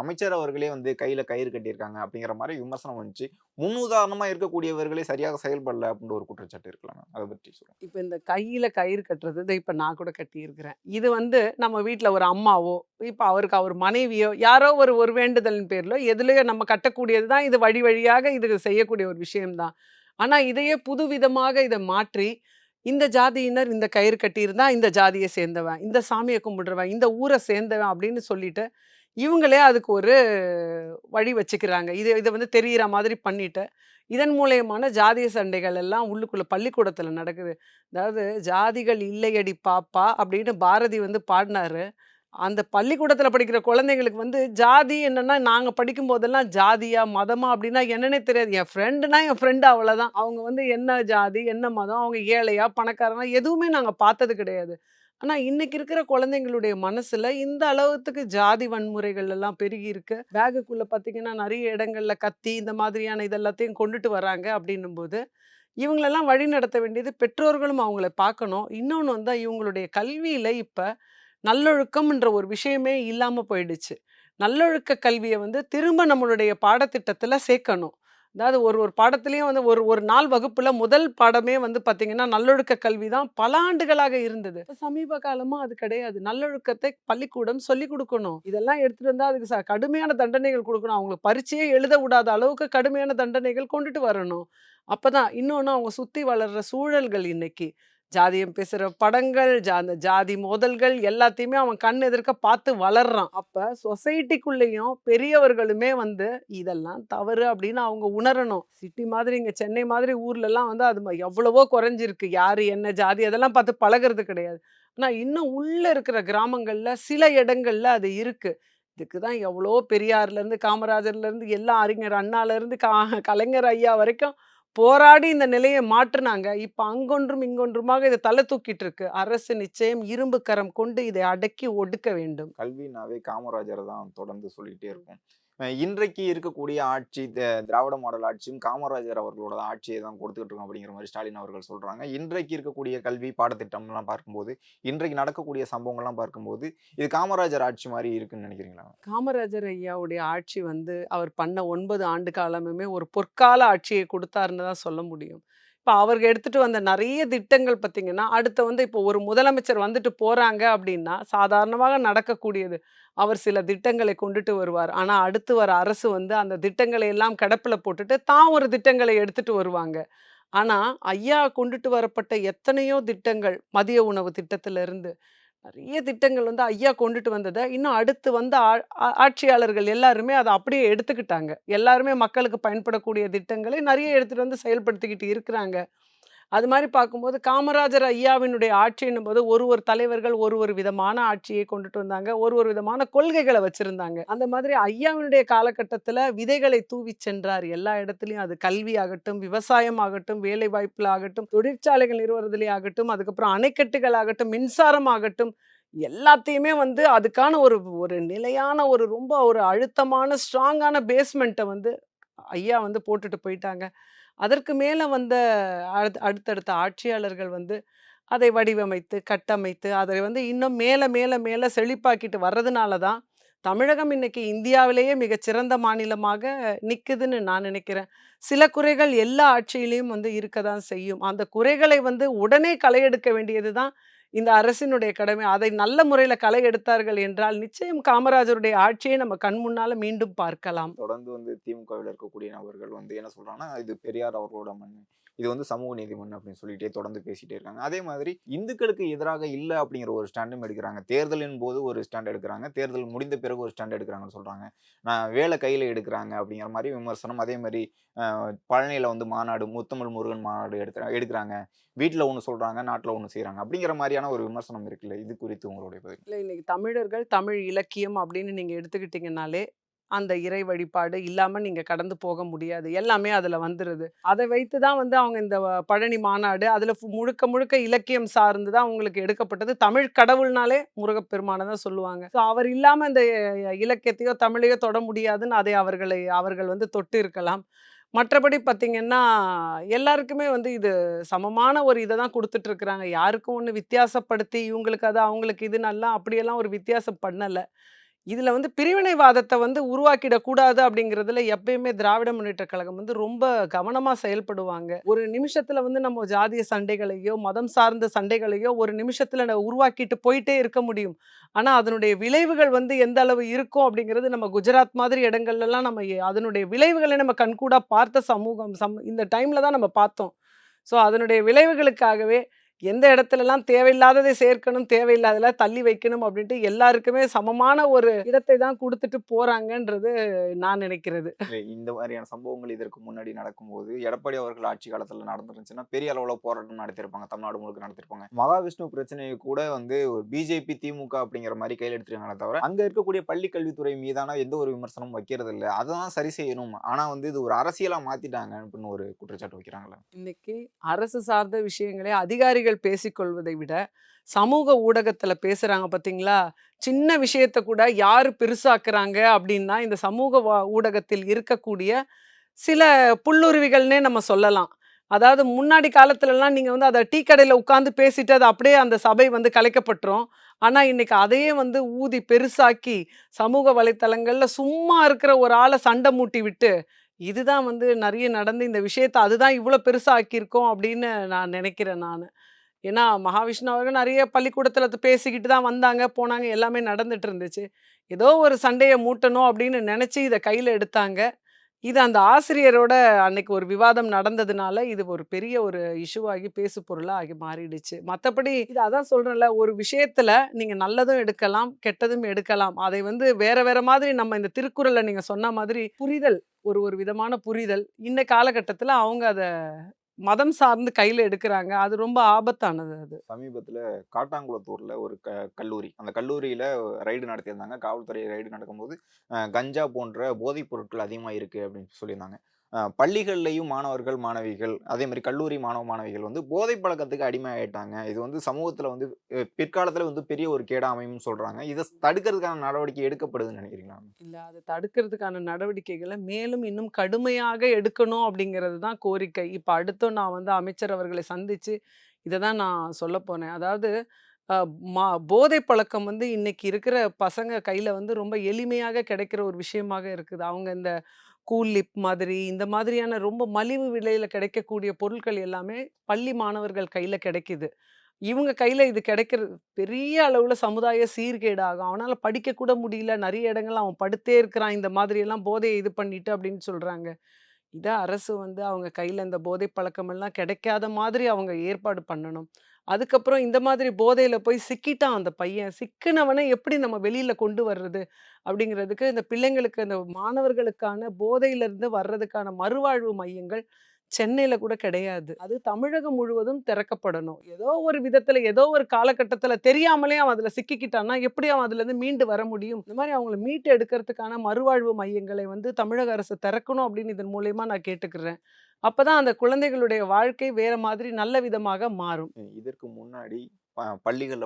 அமைச்சர் அவர்களே வந்து கையில் கயிறு கட்டியிருக்காங்க அப்படிங்கிற மாதிரி விமர்சனம் வந்துச்சு. முன்னுதாரணமாக இருக்கக்கூடியவர்களே சரியாக செயல்படல அப்படின்ற ஒரு குற்றச்சாட்டு இருக்கலாம் அதை பற்றி சொல்லுங்க. இப்போ இந்த கையில் கயிறு கட்டுறது இப்போ நான் கூட கட்டியிருக்கிறேன். இது வந்து நம்ம வீட்டில் ஒரு அம்மாவோ இப்போ அவருக்கு அவர் மனைவியோ யாரோ ஒரு ஒரு வேண்டுதலின் பேரில் எதுலையோ நம்ம கட்டக்கூடியது தான் இது வழி வழியாக இது செய்யக்கூடிய ஒரு விஷயம்தான். ஆனால் இதையே புதுவிதமாக இதை மாற்றி இந்த ஜாதியினர் இந்த கயிறு கட்டியிருந்தா இந்த ஜாதியை சேர்ந்தவன் இந்த சாமியை கும்பிடுறவன் இந்த ஊரை சேர்ந்தவன் அப்படின்னு சொல்லிட்டு இவங்களே அதுக்கு ஒரு வழி வச்சுக்கிறாங்க. இது இதை வந்து தெரிகிற மாதிரி பண்ணிட்டு இதன் மூலயமான ஜாதிய சண்டைகள் எல்லாம் உள்ளுக்குள்ளே பள்ளிக்கூடத்தில் நடக்குது. அதாவது ஜாதிகள் இல்லையடி பாப்பா அப்படின்னு பாரதி வந்து பாடினாரு. அந்த பள்ளிக்கூடத்தில் படிக்கிற குழந்தைங்களுக்கு வந்து ஜாதி என்னென்னா நாங்கள் படிக்கும் போதெல்லாம் ஜாதியா மதமா அப்படின்னா என்னன்னே தெரியாது. என் ஃப்ரெண்டுனா என் ஃப்ரெண்டு அவ்வளோதான் அவங்க வந்து என்ன ஜாதி என்ன மதம் அவங்க ஏழையா பணக்காரனா எதுவுமே நாங்கள் பார்த்தது கிடையாது. ஆனால் இன்னைக்கு இருக்கிற குழந்தைங்களுடைய மனசில் இந்த அளவுக்கு ஜாதி வன்முறைகள் எல்லாம் பெருகி இருக்கு. பேகுக்குள்ள பார்த்தீங்கன்னா நிறைய இடங்களில் கத்தி இந்த மாதிரியான இதெல்லாத்தையும் கொண்டுட்டு வராங்க அப்படின்னும் போது இவங்களெல்லாம் வழி நடத்த வேண்டியது பெற்றோர்களும் அவங்கள பார்க்கணும். இன்னொன்று வந்து இவங்களுடைய கல்வியில் இப்போ நல்லொழுக்கம்ன்ற ஒரு விஷயமே இல்லாம போயிடுச்சு. நல்லொழுக்க கல்வியை வந்து திரும்ப நம்மளுடைய பாடத்திட்டத்துல சேர்க்கணும். அதாவது ஒரு ஒரு பாடத்திலையும் வந்து ஒரு ஒரு நாள் வகுப்புல முதல் பாடமே வந்து பாத்தீங்கன்னா நல்லொழுக்க கல்வி தான் பல ஆண்டுகளாக இருந்தது. சமீப காலமா அது கிடையாது. நல்லொழுக்கத்தை பள்ளிக்கூடம் சொல்லி கொடுக்கணும். இதெல்லாம் எடுத்துட்டு வந்தா அதுக்கு ச- கடுமையான தண்டனைகள் கொடுக்கணும். அவங்களுக்கு பரீட்சையே எழுத விடாத அளவுக்கு கடுமையான தண்டனைகள் கொண்டுட்டு வரணும். அப்பதான் இன்னொன்னு அவங்க சுத்தி வளர்ற சூழல்கள் இன்னைக்கு. ஜாதியம் பேசுகிற படங்கள் ஜா அந்த ஜாதி மோதல்கள் எல்லாத்தையுமே அவன் கண் எதிர்க்க பார்த்து வளர்றான். அப்போ சொசைட்டிக்குள்ளேயும் பெரியவர்களுமே வந்து இதெல்லாம் தவறு அப்படின்னு அவங்க உணரணும். சிட்டி மாதிரி இங்கே சென்னை மாதிரி ஊர்லலாம் வந்து அது ம- எவ்வளவோ குறைஞ்சிருக்கு. யார் என்ன ஜாதி அதெல்லாம் பார்த்து பழகுறது கிடையாது. ஆனால் இன்னும் உள்ளே இருக்கிற கிராமங்களில் சில இடங்களில் அது இருக்குது இதுக்கு தான் எவ்வளோ பெரியார்லேருந்து காமராஜர்லேருந்து எல்லா அறிஞர் அண்ணாலேருந்து கா கலைஞர் ஐயா வரைக்கும் போராடி இந்த நிலையை மாற்றினாங்க. இப்ப அங்கொன்றும் இங்கொன்றுமாக இதை தலை தூக்கிட்டு இருக்கு. அரசு நிச்சயம் இரும்பு கரம் கொண்டு இதை அடக்கி ஒடுக்க வேண்டும். கல்வினாவே காமராஜர் தான் தொடர்ந்து சொல்லிட்டே இருக்கும். இன்றைக்கு இருக்கக்கூடிய ஆட்சி த- திராவிட மாடல் ஆட்சியும் காமராஜர் அவர்களோட ஆட்சியை தான் கொடுத்துட்டு இருக்கோம் அப்படிங்கிற மாதிரி ஸ்டாலின் அவர்கள் சொல்றாங்க. இன்றைக்கு இருக்கக்கூடிய கல்வி பாடத்திட்டம்லாம் பார்க்கும்போது இன்றைக்கு நடக்கக்கூடிய சம்பவங்கள்லாம் பார்க்கும்போது இது காமராஜர் ஆட்சி மாதிரி இருக்குன்னு நினைக்கிறீங்களா? காமராஜர் ஐயாவுடைய ஆட்சி வந்து அவர் பண்ண ஒன்பது ஆண்டு காலமுமே ஒரு பொற்கால ஆட்சியை கொடுத்தாருன்னு தான் சொல்ல முடியும். இப்போ அவர்கள் எடுத்துட்டு வந்த நிறைய திட்டங்கள் பார்த்தீங்கன்னா அடுத்த வந்து இப்போ ஒரு முதலமைச்சர் வந்துட்டு போறாங்க அப்படின்னா சாதாரணமாக நடக்கக்கூடியது. அவர் சில திட்டங்களை கொண்டுட்டு வருவார். ஆனால் அடுத்து வர அரசு வந்து அந்த திட்டங்களை எல்லாம் கிடப்பில் போட்டுட்டு தான் ஒரு திட்டங்களை எடுத்துட்டு வருவாங்க. ஆனால் ஐயா கொண்டுட்டு வரப்பட்ட எத்தனையோ திட்டங்கள் மதிய உணவு திட்டத்திலிருந்து நிறைய திட்டங்கள் வந்து ஐயா கொண்டுட்டு வந்ததை இன்னும் அடுத்து வந்த ஆ- ஆட்சியாளர்கள் எல்லாருமே அதை அப்படியே எடுத்துக்கிட்டாங்க. எல்லாருமே மக்களுக்கு பயன்படக்கூடிய திட்டங்களை நிறைய எடுத்துகிட்டு வந்து செயல்படுத்திக்கிட்டு இருக்கிறாங்க. அது மாதிரி பார்க்கும்போது காமராஜர் ஐயாவினுடைய ஆட்சின்னும் போது ஒரு ஒரு தலைவர்கள் ஒரு ஒரு விதமான ஆட்சியை கொண்டுட்டு வந்தாங்க. ஒரு ஒரு விதமான கொள்கைகளை வச்சிருந்தாங்க. அந்த மாதிரி ஐயாவினுடைய காலகட்டத்தில் விதைகளை தூவி சென்றார். எல்லா இடத்துலையும் அது கல்வி ஆகட்டும் விவசாயம் ஆகட்டும் வேலை வாய்ப்புல ஆகட்டும் தொழிற்சாலைகள் நிறுவனத்திலே ஆகட்டும் அதுக்கப்புறம் அணைக்கட்டுகள் ஆகட்டும் மின்சாரம் ஆகட்டும் எல்லாத்தையுமே வந்து அதுக்கான ஒரு ஒரு நிலையான ஒரு ரொம்ப ஒரு அழுத்தமான ஸ்ட்ராங்கான பேஸ்மெண்ட்டை வந்து ஐயா வந்து போட்டுட்டு போயிட்டாங்க. அதற்கு மேலே வந்த அடுத்தடுத்த ஆட்சியாளர்கள் வந்து அதை வடிவமைத்து கட்டமைத்து அதை வந்து இன்னும் மேலே மேலே மேலே செழிப்பாக்கிட்டு வர்றதுனால தான் தமிழகம் இன்னைக்கு இந்தியாவிலேயே மிகச்சிறந்த மாநிலமாக நிற்குதுன்னு நான் நினைக்கிறேன். சில குறைகள் எல்லா ஆட்சியிலையும் வந்து இருக்க தான் செய்யும். அந்த குறைகளை வந்து உடனே களையெடுக்க வேண்டியது தான் இந்த அரசினுடைய கடமை அதை நல்ல முறையில் களை எடுத்தார்கள் என்றால் நிச்சயம் காமராஜருடைய ஆட்சியை நம்ம கண் முன்னால மீண்டும் பார்க்கலாம். தொடர்ந்து வந்து திமுகவில் இருக்கக்கூடிய நபர்கள் வந்து என்ன சொல்றாங்கன்னா இது பெரியார் அவர்களோட மண் இது வந்து சமூக நீதி மண் அப்படின்னு சொல்லிட்டே தொடர்ந்து பேசிட்டே இருக்காங்க. அதே மாதிரி இந்துக்களுக்கு எதிராக இல்லை அப்படிங்கிற ஒரு ஸ்டாண்டும் எடுக்கிறாங்க. தேர்தலின் போது ஒரு ஸ்டாண்ட் எடுக்கிறாங்க. தேர்தல் முடிந்த பிறகு ஒரு ஸ்டாண்ட் எடுக்கிறாங்கன்னு சொல்றாங்க. நான் வேலை கையில எடுக்கிறாங்க அப்படிங்கிற மாதிரி விமர்சனம். அதே மாதிரி பழனியில் பழனியில வந்து மாநாடு முத்தமிழ் முருகன் மாநாடு எடுக்கிற எடுக்கிறாங்க. வீட்டில் ஒன்று சொல்றாங்க நாட்டில் ஒன்று செய்கிறாங்க அப்படிங்கிற மாதிரியான ஒரு விமர்சனம் இருக்குல்ல? இது குறித்து உங்களுடைய பதில். இல்லை இன்னைக்கு தமிழர்கள் தமிழ் இலக்கியம் அப்படின்னு நீங்கள் எடுத்துக்கிட்டீங்கனாலே அந்த இறை வழிபாடு இல்லாமல் நீங்கள் கடந்து போக முடியாது. எல்லாமே அதில் வந்துடுது அதை வைத்து தான் வந்து அவங்க இந்த பழனி மாநாடு அதில் முழுக்க முழுக்க இலக்கியம் சார்ந்து தான் அவங்களுக்கு எடுக்கப்பட்டது. தமிழ் கடவுள்னாலே முருகப்பெருமானை தான் சொல்லுவாங்க. ஸோ அவர் இல்லாமல் இந்த இலக்கியத்தையோ தமிழையோ தொட முடியாதுன்னு அதை அவர்களை அவர்கள் வந்து தொட்டு இருக்கலாம். மற்றபடி பார்த்தீங்கன்னா எல்லாருக்குமே வந்து இது சமமான ஒரு இதை தான் கொடுத்துட்ருக்குறாங்க யாருக்கும் ஒன்று வித்தியாசப்படுத்தி இவங்களுக்கு அது அவங்களுக்கு இது நல்லா அப்படியெல்லாம் ஒரு வித்தியாசம் பண்ணலை. இதில் வந்து பிரிவினைவாதத்தை வந்து உருவாக்கிடக்கூடாது அப்படிங்கிறதுல எப்பயுமே திராவிட முன்னேற்ற கழகம் வந்து ரொம்ப கவனமாக செயல்படுவாங்க. ஒரு நிமிஷத்தில் வந்து நம்ம ஜாதிய சண்டைகளையோ மதம் சார்ந்த சண்டைகளையோ ஒரு நிமிஷத்தில் உருவாக்கிட்டு போயிட்டே இருக்க முடியும். ஆனால் அதனுடைய விளைவுகள் வந்து எந்த அளவு இருக்கும் அப்படிங்கிறது நம்ம குஜராத் மாதிரி இடங்கள்லாம் நம்ம அதனுடைய விளைவுகளை நம்ம கண்கூடாக பார்த்த சமூகம் சம் இந்த டைமில் தான் நம்ம பார்த்தோம். ஸோ அதனுடைய விளைவுகளுக்காகவே எந்த இடத்துலலாம் தேவையில்லாததை சேர்க்கணும் தேவையில்லாததெல்லாம் தள்ளி வைக்கணும் அப்படின்ட்டு எல்லாருக்குமே சமமான ஒரு இடத்தை தான் கொடுத்துட்டு போறாங்கன்றது நான் நினைக்கிறது. இந்த மாதிரியான சம்பவங்கள் இதற்கு முன்னாடி நடக்கும்போது எடப்பாடி அவர்கள் ஆட்சி காலத்துல நடந்துருந்துச்சுன்னா பெரிய அளவுல போராட்டம் நடத்திருப்பாங்க. தமிழ்நாடு முழுக்க நடத்திருப்பாங்க. மகாவிஷ்ணு பிரச்சனையை கூட வந்து ஒரு பிஜேபி திமுக அப்படிங்கிற மாதிரி கையில் எடுத்துருக்காங்களே தவிர அங்க இருக்கக்கூடிய பள்ளி கல்வித்துறை மீதான எந்த ஒரு விமர்சனமும் வைக்கிறது இல்லை அதான் சரி செய்யணும். ஆனா வந்து இது ஒரு அரசியலா மாத்திட்டாங்க அப்படின்னு ஒரு குற்றச்சாட்டு வைக்கிறாங்களே. இன்னைக்கு அரசு சார்ந்த விஷயங்களை அதிகாரிகள் பேசிக்கொள்வதை விட சமூக ஊடகத்துல பேசுறாங்க பார்த்தீங்களா சின்ன விஷயத்த கூட யாரு பெருசாக்குறாங்க அப்படின்னா இந்த சமூக வா- ஊடகத்தில் இருக்கக்கூடிய சில புல்லுருவிகள்னே நம்ம சொல்லலாம். அதாவது முன்னாடி காலத்துலலாம் நீங்க வந்து அதை டீ கடையில உட்காந்து பேசிட்டு அது அப்படியே அந்த சபை வந்து கலைக்கப்பட்டுரும். ஆனா இன்னைக்கு அதையே வந்து ஊதி பெருசாக்கி சமூக வலைத்தளங்கள்ல சும்மா இருக்கிற ஒரு ஆளை சண்டை மூட்டி விட்டு இதுதான் வந்து நிறைய நடந்து இந்த விஷயத்த அதுதான் இவ்வளோ பெருசாக ஆக்கியிருக்கோம் அப்படின்னு நான் நினைக்கிறேன் நான். ஏன்னா மகாவிஷ்ணு அவர்கள் நிறைய பள்ளிக்கூடத்தில் பேசிக்கிட்டு தான் வந்தாங்க போனாங்க எல்லாமே நடந்துட்டு இருந்துச்சு. ஏதோ ஒரு சண்டையை மூட்டணும் அப்படின்னு நினச்சி இதை கையில் எடுத்தாங்க. இது அந்த ஆசிரியரோட அன்னைக்கு ஒரு விவாதம் நடந்ததுனால இது ஒரு பெரிய ஒரு இஷ்யூ ஆகி பேசு பொருளாக ஆகி மாறிடுச்சு. மற்றபடி இது அதான் சொல்கிறேன்ல ஒரு விஷயத்தில் நீங்கள் நல்லதும் எடுக்கலாம் கெட்டதும் எடுக்கலாம். அதை வந்து வேற வேற மாதிரி நம்ம இந்த திருக்குறளை நீங்கள் சொன்ன மாதிரி புரிதல் ஒரு ஒரு விதமான புரிதல். இந்த காலகட்டத்தில் அவங்க அதை மதம் சார்ந்து கையில் எடுக்கிறாங்க. அது ரொம்ப ஆபத்தானது அது. சமீபத்துல காட்டாங்குளத்தூர்ல ஒரு க கல்லூரி. அந்த கல்லூரியில ரைடு நடத்தியிருந்தாங்க. காவல்துறை ரைடு நடக்கும்போது கஞ்சா போன்ற போதைப் பொருட்கள் அதிகமாக இருக்கு அப்படின்னு சொல்லியிருந்தாங்க. பள்ளிகள்லையும் மாணவர்கள் மாணவிகள் அதே மாதிரி கல்லூரி மாணவ மாணவிகள் வந்து போதை பழக்கத்துக்கு அடிமை ஆகிட்டாங்க இது வந்து சமூகத்தில் வந்து பிற்காலத்தில் வந்து பெரிய ஒரு கேடா அமையும்னு சொல்கிறாங்க இதை தடுக்கிறதுக்கான நடவடிக்கை எடுக்கப்படுதுன்னு நினைக்கிறீங்களா இல்லை அதை தடுக்கிறதுக்கான நடவடிக்கைகளை மேலும் இன்னும் கடுமையாக எடுக்கணும் அப்படிங்கிறது தான் கோரிக்கை. இப்போ அடுத்தும் நான் வந்து அமைச்சர் அவர்களை சந்தித்து இதை தான் நான் சொல்ல போனேன். அதாவது மா போதை பழக்கம் வந்து இன்னைக்கு இருக்கிற பசங்க கையில் வந்து ரொம்ப எளிமையாக கிடைக்கிற ஒரு விஷயமாக இருக்குது. அவங்க இந்த கூல் லிப் மாதிரி இந்த மாதிரியான ரொம்ப மலிவு விலையில் கிடைக்கக்கூடிய பொருட்கள் எல்லாமே பள்ளி மாணவர்கள் கையில் கிடைக்கிது. இவங்க கையில் இது கிடைக்கிறது பெரிய அளவில் சமுதாய சீர்கேடாகும். அவனால் படிக்கக்கூட முடியல. நிறைய இடங்கள்ல அவன் படுத்தே இருக்கிறான். இந்த மாதிரியெல்லாம் போதையை இது பண்ணிட்டு அப்படின்னு சொல்கிறாங்க இதை அரசு வந்து அவங்க கையில் இந்த போதை பழக்கமெல்லாம் கிடைக்காத மாதிரி அவங்க ஏற்பாடு பண்ணணும். அதுக்கப்புறம் இந்த மாதிரி போதையில் போய் சிக்கிட்டான் அந்த பையன். சிக்கினவனை எப்படி நம்ம வெளியில் கொண்டு வர்றது? அப்படிங்கிறதுக்கு இந்த பிள்ளைங்களுக்கு இந்த மாணவர்களுக்கான போதையிலிருந்து வர்றதுக்கான மறுவாழ்வு மையங்கள் சென்னையில் கூட கிடையாது. அது தமிழகம் முழுவதும் திறக்கப்படணும். ஏதோ ஒரு விதத்தில் ஏதோ ஒரு காலகட்டத்தில் தெரியாமலே அவன் அதில் சிக்கிக்கிட்டான்னா எப்படி அவன் அதுலேருந்து மீண்டு வர முடியும்? இந்த மாதிரி அவங்கள மீட்டு எடுக்கிறதுக்கான மறுவாழ்வு மையங்களை வந்து தமிழக அரசு திறக்கணும் அப்படின்னு இதன் மூலயமா நான் கேட்டுக்கிறேன். அப்பதான் அந்த குழந்தைகளுடைய வாழ்க்கை வேற மாதிரி நல்ல விதமாக மாறும். இதற்கு முன்னாடி ப-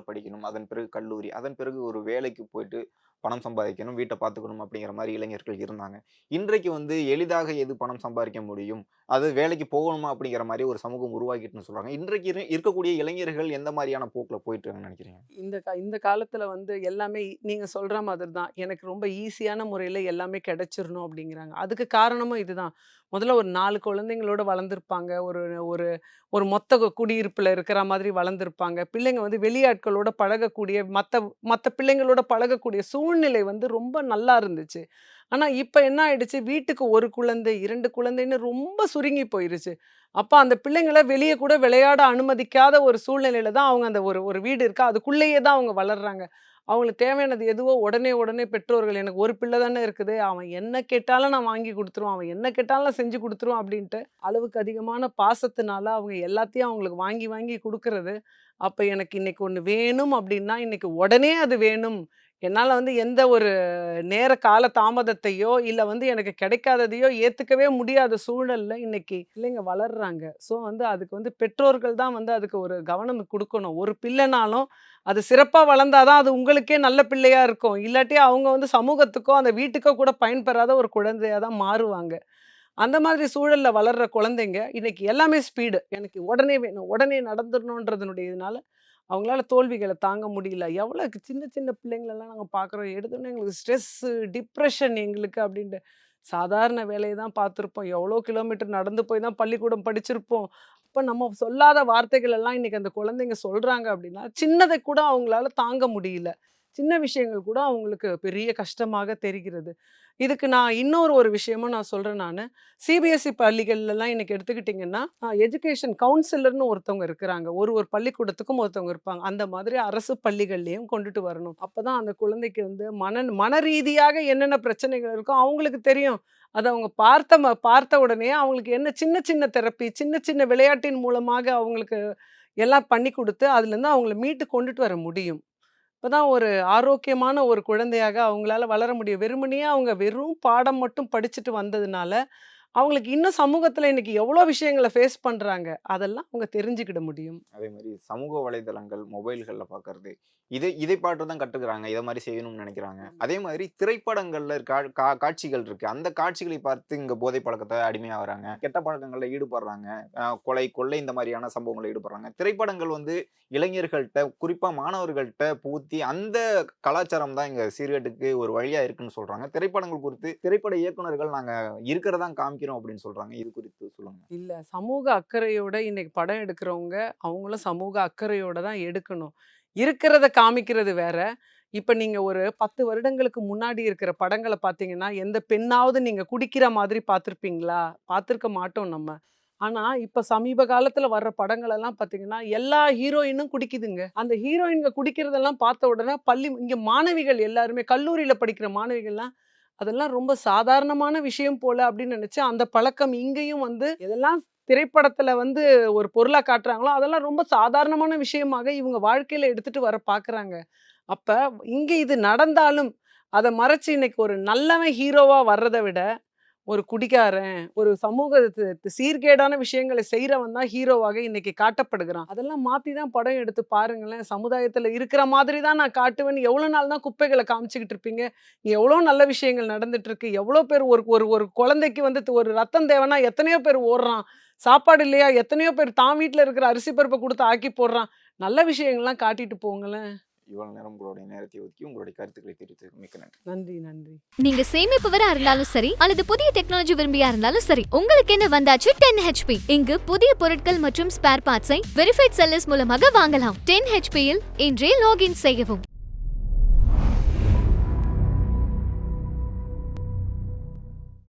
படிக்கணும் அதன் பிறகு கல்லூரி அதன் பிறகு ஒரு வேலைக்கு போயிட்டு பணம் சம்பாதிக்கணும் வீட்டை பார்த்துக்கணும் அப்படிங்கிற மாதிரி இளைஞர்கள் இருந்தாங்க. இன்றைக்கு வந்து எளிதாக எது பணம் சம்பாதிக்க முடியும்? அது வேலைக்கு போகணுமா அப்படிங்கிற மாதிரி ஒரு சமூகம் உருவாக்கிட்டுன்னு சொல்கிறாங்க இன்றைக்கு இருக்கக்கூடிய இளைஞர்கள் எந்த மாதிரியான போக்கில் போயிட்டுருங்கன்னு நினைக்கிறீங்க? இந்த கா இந்த காலத்தில் வந்து எல்லாமே நீங்கள் சொல்கிற மாதிரி தான் எனக்கு ரொம்ப ஈஸியான முறையில் எல்லாமே கிடச்சிடணும் அப்படிங்கிறாங்க. அதுக்கு காரணமும் இதுதான். முதல்ல ஒரு நாலு குழந்தைங்களோட வளர்ந்துருப்பாங்க. ஒரு ஒரு ஒரு மொத்த குடியிருப்பில் இருக்கிற மாதிரி வளர்ந்துருப்பாங்க. பிள்ளைங்க வந்து வெளியாட்களோட பழகக்கூடிய மற்ற மற்ற பிள்ளைங்களோட பழகக்கூடிய சூழ்நிலை சூழ்நிலை வந்து ரொம்ப நல்லா இருந்துச்சு. ஆனால் இப்போ என்ன ஆயிடுச்சு? வீட்டுக்கு ஒரு குழந்தை இரண்டு குழந்தைன்னு ரொம்ப சுருங்கி போயிருச்சு. அப்போ அந்த பிள்ளைங்களை வெளியே கூட விளையாட அனுமதிக்காத ஒரு சூழ்நிலையில தான் அவங்க அந்த ஒரு ஒரு வீடு இருக்கா. அதுக்குள்ளேயே தான் அவங்க வளர்றாங்க. அவங்களுக்கு தேவையானது எதுவோ உடனே உடனே பெற்றோர்கள் எனக்கு ஒரு பிள்ளை தானே இருக்குது. அவன் என்ன கேட்டாலும் நான் வாங்கி கொடுத்துருவான். அவன் என்ன கேட்டாலும் நான் செஞ்சு கொடுத்துருவான் அப்படின்ட்டு அளவுக்கு அதிகமான பாசத்தினால அவங்க எல்லாத்தையும் அவங்களுக்கு வாங்கி வாங்கி கொடுக்கறது. அப்போ எனக்கு இன்னைக்கு ஒன்று வேணும் அப்படின்னா இன்னைக்கு உடனே அது வேணும். என்னால் வந்து எந்த ஒரு நேர கால தாமதத்தையோ இல்லை வந்து எனக்கு கிடைக்காததையோ ஏற்றுக்கவே முடியாத சூழலில் இன்னைக்கு பிள்ளைங்க வளர்றாங்க. ஸோ வந்து அதுக்கு வந்து பெற்றோர்கள் தான் வந்து அதுக்கு ஒரு கவனம் கொடுக்கணும். ஒரு பிள்ளைனாலும் அது சிறப்பாக வளர்ந்தாதான் அது உங்களுக்கே நல்ல பிள்ளையாக இருக்கும். இல்லாட்டி அவங்க வந்து சமூகத்துக்கோ அந்த வீட்டுக்கோ கூட பயன்பெறாத ஒரு குழந்தையாக தான் மாறுவாங்க. அந்த மாதிரி சூழலில் வளர்ற குழந்தைங்க இன்னைக்கு எல்லாமே ஸ்பீடு. எனக்கு உடனே வேணும் உடனே நடந்துடணுன்றதுனுடைய இதனால அவங்களால தோல்விகளை தாங்க முடியல. எவ்வளோ சின்ன சின்ன பிள்ளைங்களெல்லாம் நாங்கள் பார்க்குறோம். எடுத்தோன்னே எங்களுக்கு ஸ்ட்ரெஸ்ஸு டிப்ரெஷன் எங்களுக்கு அப்படின்ட்டு. சாதாரண வேலையை தான் பார்த்துருப்போம். எவ்வளோ கிலோமீட்டர் நடந்து போய் தான் பள்ளிக்கூடம் படிச்சிருப்போம். அப்போ நம்ம சொல்லாத வார்த்தைகள் எல்லாம் இன்னைக்கு அந்த குழந்தைங்க சொல்கிறாங்க அப்படின்னா சின்னதை கூட அவங்களால தாங்க முடியல. சின்ன விஷயங்கள் கூட அவங்களுக்கு பெரிய கஷ்டமாக தெரிகிறது. இதுக்கு நான் இன்னொரு ஒரு விஷயமும் நான் சொல்கிறேன் நான். சிபிஎஸ்சி பள்ளிகள்லாம் இன்றைக்கி எடுத்துக்கிட்டிங்கன்னா எஜுகேஷன் கவுன்சிலர்னு ஒருத்தவங்க இருக்கிறாங்க. ஒரு ஒரு பள்ளிக்கூடத்துக்கும் ஒருத்தவங்க இருப்பாங்க. அந்த மாதிரி அரசு பள்ளிகள்லேயும் கொண்டுட்டு வரணும். அப்போ தான் அந்த குழந்தைக்கு வந்து மன மன ரீதியாக என்னென்ன பிரச்சனைகள் இருக்கோ அவங்களுக்கு தெரியும். அதை அவங்க பார்த்த ம பார்த்த உடனே அவங்களுக்கு என்ன சின்ன சின்ன தெரப்பி சின்ன சின்ன விளையாட்டின் மூலமாக அவங்களுக்கு எல்லாம் பண்ணி கொடுத்து அதுலேருந்து அவங்கள மீட்டு கொண்டுட்டு வர முடியும். இப்போதான் ஒரு ஆரோக்கியமான ஒரு குழந்தையாக அவங்களால வளர முடியும். வெறுமனையே அவங்க வெறும் பாடம் மட்டும் படிச்சுட்டு வந்ததுனால அவங்களுக்கு இன்னும் சமூகத்தில் இன்னைக்கு எவ்வளோ விஷயங்களை ஃபேஸ் பண்ணுறாங்க அதெல்லாம் அவங்க தெரிஞ்சுக்கிட முடியும். அதே மாதிரி சமூக வலைதளங்கள் மொபைல்களில் பார்க்கறது இதை இதை பாட்டு தான் கற்றுக்குறாங்க இதை மாதிரி செய்யணும்னு நினைக்கிறாங்க. அதே மாதிரி திரைப்படங்கள்ல கா காட்சிகள் இருக்கு. அந்த காட்சிகளை பார்த்து இங்க போதை பழக்கத்தை அடிமையாகிறாங்க. கெட்ட பழக்கங்களில் ஈடுபடுறாங்க. கொலை கொள்ளை இந்த மாதிரியான சம்பவங்களில் ஈடுபடுறாங்க. திரைப்படங்கள் வந்து இளைஞர்கள்ட்ட குறிப்பா மாணவர்கள்ட்ட பூத்தி அந்த கலாச்சாரம் தான் இங்க சீர்கேட்டுக்கு ஒரு வழியா இருக்குன்னு சொல்றாங்க. திரைப்படங்கள் குறித்து திரைப்பட இயக்குனர்கள் நாங்க இருக்கிறதா காமிக்கிறோம் அப்படின்னு சொல்றாங்க. இது குறித்து சொல்லுங்க. இல்லை சமூக அக்கறையோட இன்னைக்கு படம் எடுக்கிறவங்க அவங்களும் சமூக அக்கறையோட தான் எடுக்கணும். இருக்கிறத காமிக்கிறது வேற. இப்போ நீங்கள் ஒரு பத்து வருடங்களுக்கு முன்னாடி இருக்கிற படங்களை பார்த்தீங்கன்னா எந்த பெண்ணாவது நீங்கள் குடிக்கிற மாதிரி பார்த்துருப்பீங்களா? பார்த்துருக்க மாட்டோம் நம்ம. ஆனால் இப்போ சமீப காலத்தில் வர்ற படங்கள் எல்லாம் பார்த்தீங்கன்னா எல்லா ஹீரோயினும் குடிக்குதுங்க. அந்த ஹீரோயின்க குடிக்கிறதெல்லாம் பார்த்த உடனே பள்ளி இங்கே மாணவிகள் எல்லாருமே கல்லூரியில் படிக்கிற மாணவிகள்லாம் அதெல்லாம் ரொம்ப சாதாரணமான விஷயம் போல அப்படின்னு நினைச்சு அந்த பழக்கம் இங்கேயும் வந்து இதெல்லாம் திரைப்படத்துல வந்து ஒரு பொருளா காட்டுறாங்களோ அதெல்லாம் ரொம்ப சாதாரணமான விஷயமாக இவங்க வாழ்க்கையில எடுத்துட்டு வர பாக்குறாங்க. அப்ப இங்க இது நடந்தாலும் அதை மறைச்சு இன்னைக்கு ஒரு நல்லவன் ஹீரோவா வர்றதை விட ஒரு குடிகாரன் ஒரு சமூக சீர்கேடான விஷயங்களை செய்கிறவன் தான் ஹீரோவாக இன்னைக்கு காட்டப்படுகிறான். அதெல்லாம் மாத்தி தான் படம் எடுத்து பாருங்களேன். சமுதாயத்தில் இருக்கிற மாதிரி தான் நான் காட்டுவேன். எவ்வளோ நாள் தான் குப்பைகளை காமிச்சுக்கிட்டு இருப்பீங்க? எவ்வளோ நல்ல விஷயங்கள் நடந்துட்டு இருக்கு? எவ்வளோ பேர் ஒரு ஒரு ஒரு குழந்தைக்கு வந்து ஒரு ரத்தம் தேவைன்னா எத்தனையோ பேர் ஓடுறான். சாப்பாடு இல்லையா? எத்தனையோ பேர் தான் வீட்டில் இருக்கிற அரிசி பருப்பை கொடுத்து ஆக்கி போடுறான். நல்ல விஷயங்கள்லாம் காட்டிட்டு போங்களேன். இவ்வளவு நேரம் உங்களுடைய நேரத்தை ஒதுக்கி உங்களுடைய கருத்துக்களை தெரிவித்து மிக்க நன்றி. நன்றி நன்றி. நீங்க சேமிப்பவரா இருந்தாலும் சரி அல்லது புதிய டெக்னாலஜி விரும்பியா இருந்தாலும் சரி உங்களுக்கு என்ன வந்தாச்சு? டென் ஹெச்பி இங்கு புதிய பொருட்கள் மற்றும் ஸ்பேர் பார்ட்ஸை வெரிஃபைட் செல்லர்ஸ் மூலமாக வாங்கலாம். டென் ஹெச்பியில் இன்றே லாகின் செய்யவும்.